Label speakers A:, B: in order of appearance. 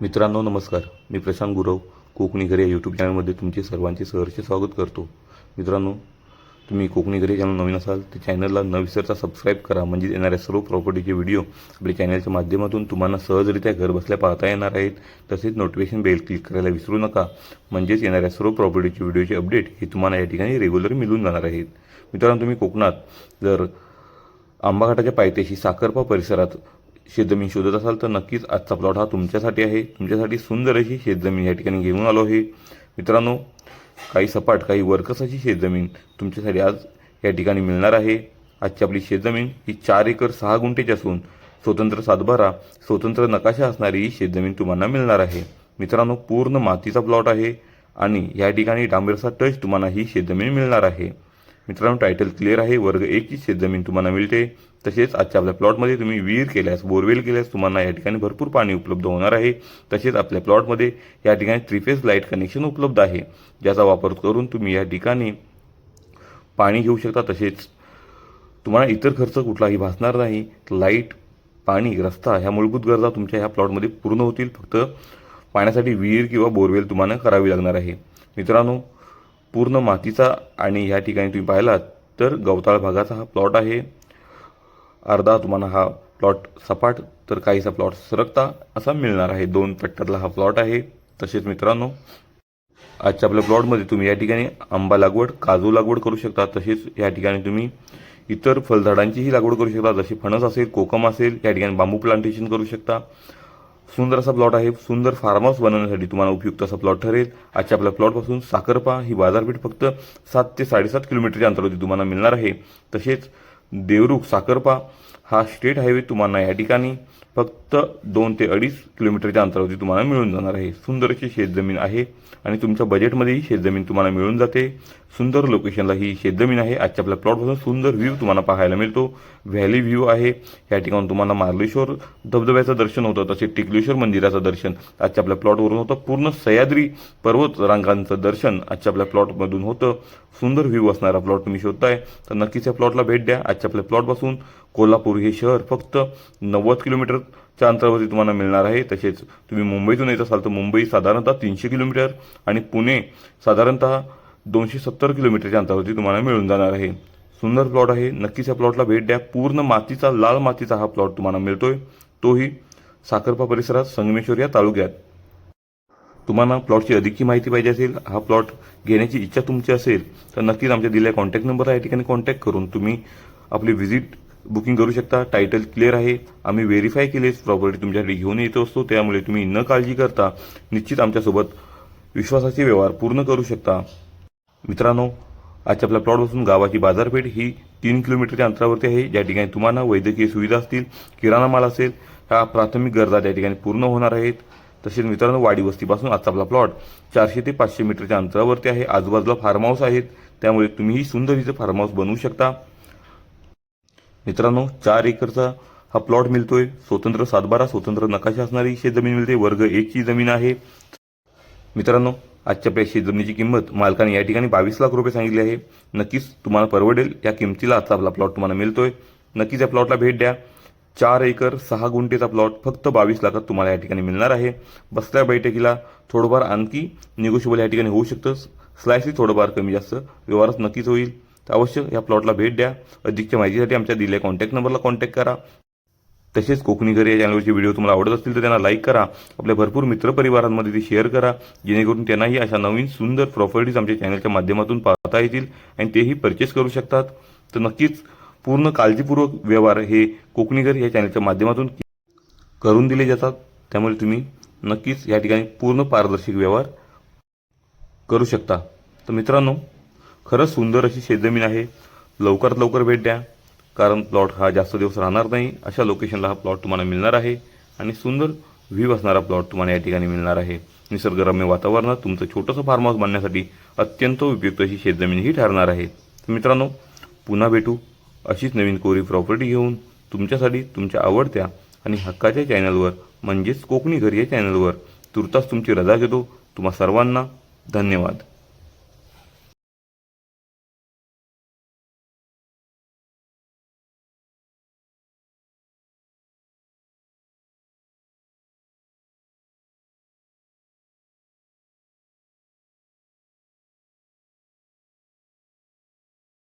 A: मित्रांनो नमस्कार. मी प्रशांत गुरव कोकणी घरे या यूट्यूब चॅनलमध्ये तुमचे सर्वांचे सहर्ष स्वागत करतो. मित्रांनो तुम्ही कोकणी घरे चॅनल नवीन असाल तर चॅनलला न विसरता सबस्क्राईब करा. म्हणजे येणाऱ्या सर्व प्रॉपर्टीचे व्हिडिओ आपल्या चॅनलच्या माध्यमातून तुम्हाला सहजरित्या घरबसल्या पाहता येणार आहेत. तसेच नोटिफिकेशन बेल क्लिक करायला विसरू नका. म्हणजेच येणाऱ्या सर्व प्रॉपर्टीचे व्हिडिओचे अपडेट हे तुम्हाला या ठिकाणी रेग्युलर मिळून जाणार आहेत. मित्रांनो तुम्ही कोकणात जर आंबाघाटाच्या पायथ्याशी साखरपा परिसरात शेतजमीन शोधत असाल तर नक्कीच आजचा प्लॉट हा तुमच्यासाठी आहे. तुमच्यासाठी सुंदर अशी शेतजमीन या ठिकाणी घेऊन आलो आहे. मित्रांनो काही सपाट काही वर्कस अशी शेतजमीन तुमच्यासाठी आज या ठिकाणी मिळणार आहे. आजची आपली शेतजमीन ही चार एकर सहा गुंठेची असून स्वतंत्र सातबारा स्वतंत्र नकाशा असणारी ही शेतजमीन तुम्हाला मिळणार आहे. मित्रांनो पूर्ण मातीचा प्लॉट आहे आणि या ठिकाणी डांबरचा टच तुम्हाला ही शेतजमीन मिळणार आहे. मित्रांनो टायटल क्लिअर आहे. वर्ग एकची शेतजमीन तुम्हाला मिळते. तसेच आजच्या आपल्या प्लॉटमध्ये तुम्ही विहीर केल्यास बोरवेल केल्यास तुम्हाला या ठिकाणी भरपूर पाणी उपलब्ध होणार आहे. तसेच आपल्या प्लॉटमध्ये या ठिकाणी थ्रीफेज लाइट कनेक्शन उपलब्ध आहे. ज्याचा वापर करून तुम्ही या ठिकाणी पाणी घेऊ शकता. तसेच तुम्हाला इतर खर्च कुठलाही भासणार नाही. लाइट पाणी रस्ता ह्या मूलभूत गरजा तुमच्या ह्या प्लॉटमध्ये पूर्ण होतील. फक्त पाण्यासाठी विहीर किंवा बोरवेल तुम्हाला करावी लागणार आहे. मित्रांनो पूर्ण मातीचा आणि ह्या ठिकाणी तुम्ही पाहिलात तर गवताळ भागाचा हा प्लॉट आहे. अर्धा तुम्हाला हा प्लॉट सपाट तर काहीसा प्लॉट सरकता असा मिळणार आहे. दोन पट्ट्यातला हा प्लॉट आहे. तसेच मित्रांनो आजच्या आपल्या प्लॉटमध्ये तुम्ही या ठिकाणी आंबा लागवड काजू लागवड करू शकता. तसेच या ठिकाणी तुम्ही इतर फळझाडांचीही लागवड करू शकता. जसे फणस असेल कोकम असेल या ठिकाणी बांबू प्लांटेशन करू शकता. सुंदर असा प्लॉट आहे. सुंदर फार्म हाऊस बनवण्यासाठी तुम्हाला उपयुक्त असा प्लॉट ठरेल. आजच्या आपल्या प्लॉटपासून साखरपा ही बाजारपेठ फक्त सात ते साडेसात किलोमीटरच्या अंतरावरती तुम्हाला मिळणार आहे. तसेच देवरुख साखरपा हा स्टेट हायवे तुम्हाला या ठिकाणी फक्त दोन ते अडीच किलोमीटरच्या अंतरावरती तुम्हाला मिळून जाणार आहे. सुंदर अशी शेतजमीन आहे आणि तुमच्या बजेटमध्येही शेतजमीन तुम्हाला मिळून जाते. सुंदर लोकेशनला ही शेतजमीन आहे. आजच्या आपल्या प्लॉटपासून सुंदर व्ह्यू तुम्हाला पाहायला मिळतो. व्हॅली व्ह्यू आहे. या ठिकाणी तुम्हाला मार्लेश्वर धबधब्याचं दर्शन होतं तसेच टिकलेश्वर मंदिराचं दर्शन आजच्या आपल्या प्लॉटवरून होतं. पूर्ण सह्याद्री पर्वत रांगांचं दर्शन आजच्या आपल्या प्लॉटमधून होतं. सुंदर व्ह्यू असणारा प्लॉट तुम्ही शोधताय तर नक्कीच या प्लॉटला भेट द्या. आजच्या आपल्या प्लॉटपासून कोल्हापूर हे शहर फक्त नव्वद किलोमीटरच्या अंतरावरती तुम्हाला मिळणार आहे. तसेच तुम्ही मुंबईतून येत असाल तर मुंबई साधारणतः तीनशे किलोमीटर आणि पुणे साधारणतः दोनशे सत्तर किलोमीटरच्या अंतरावरती तुम्हाला मिळून जाणार आहे. सुंदर प्लॉट आहे. नक्कीच या प्लॉटला भेट द्या. पूर्ण मातीचा लाल मातीचा हा प्लॉट तुम्हाला मिळतोय. तोही साखरपा परिसरात संगमेश्वर या तालुक्यात. तुम्हाला प्लॉटची अधिकची माहिती पाहिजे असेल हा प्लॉट घेण्याची इच्छा तुमची असेल तर नक्कीच आमच्या दिलेल्या कॉन्टॅक्ट नंबर आहे या ठिकाणी कॉन्टॅक्ट करून तुम्ही आपली व्हिजिट बुकिंग करू शकता. टायटल क्लिअर आहे. आम्ही व्हेरीफाय केलेच प्रॉपर्टी तुमच्यासाठी घेऊन येत असतो. त्यामुळे तुम्ही न काळजी करता निश्चित आमच्यासोबत विश्वासाचे व्यवहार पूर्ण करू शकता. मित्रांनो आजच्या आपल्या प्लॉटपासून गावाची बाजारपेठ ही तीन किलोमीटरच्या अंतरावरती आहे. ज्या ठिकाणी तुम्हाला वैद्यकीय सुविधा असतील किराणा माल असेल ह्या प्राथमिक गरजा त्या ठिकाणी पूर्ण होणार आहेत. तसेच मित्रांनो वाडी वस्तीपासून आजचा आपला प्लॉट चारशे ते पाचशे मीटरच्या अंतरावरती आहे. आजूबाजूला फार्म हाऊस आहेत. त्यामुळे तुम्हीही सुंदर इथं फार्म हाऊस बनवू शकता. मित्रांनो चार एकरचा हा प्लॉट मिळतोय. स्वतंत्र सातबारा स्वतंत्र नकाशा असणारी शेतजमीन मिळते. वर्ग एकची जमीन आहे. मित्रांनो आजच्या आपल्या शेतजमिनीची किंमत मालकाने या ठिकाणी बावीस लाख रुपये सांगितली आहे. नक्कीच तुम्हाला परवडेल. या किमतीला आजचा आपला प्लॉट तुम्हाला मिळतोय. नक्कीच या प्लॉटला भेट द्या. चार एकर सहा गुंठेचा प्लॉट फक्त बावीस लाखात तुम्हाला या ठिकाणी मिळणार आहे. बसल्या बैठकीला थोडंफार आणखी निगोशिबल या ठिकाणी होऊ शकतं. स्लायसही थोडंफार कमी जास्त. व्यवहारच नक्कीच होईल. तर अवश्य या प्लॉटला भेट द्या. अधिकच्या माहितीसाठी आमच्या दिलेल्या कॉन्टॅक्ट नंबरला कॉन्टॅक्ट करा. तसेच कोकणी घर या चॅनलवरचे व्हिडिओ तुम्हाला आवडत असतील तर त्यांना लाईक करा. आपल्या भरपूर मित्रपरिवारांमध्ये ते शेअर करा. जेणेकरून त्यांनाही अशा नवीन सुंदर प्रॉपर्टीज आमच्या चॅनलच्या माध्यमातून पाहता येतील आणि तेही परचेस करू शकतात. तर नक्कीच पूर्ण काळजीपूर्वक व्यवहार हे कोकणी घर या चॅनलच्या माध्यमातून करून दिले जातात. त्यामुळे तुम्ही नक्कीच या ठिकाणी पूर्ण पारदर्शक व्यवहार करू शकता. तर मित्रांनो खरंच सुंदर अशी शेतजमीन आहे. लवकरात लवकर भेट द्या. कारण प्लॉट हा जास्त दिवस राहणार नाही. अशा लोकेशनला हा प्लॉट तुम्हाला मिळणार आहे. आणि सुंदर व्ह्यू असणारा प्लॉट तुम्हाला या ठिकाणी मिळणार आहे. निसर्गरम्य वातावरणात तुमचं छोटंसं फार्म हाऊस बांधण्यासाठी अत्यंत उपयुक्त अशी शेतजमीन ही ठरणार आहे. मित्रांनो पुन्हा भेटू. अशीच नवीन कोरी प्रॉपर्टी घेऊन तुमच्यासाठी तुमच्या आवडत्या आणि हक्काच्या चॅनलवर म्हणजेच कोकणी घरी या चॅनलवर तुर्तास तुमची रजा घेतो. तुम्हा सर्वांना धन्यवाद.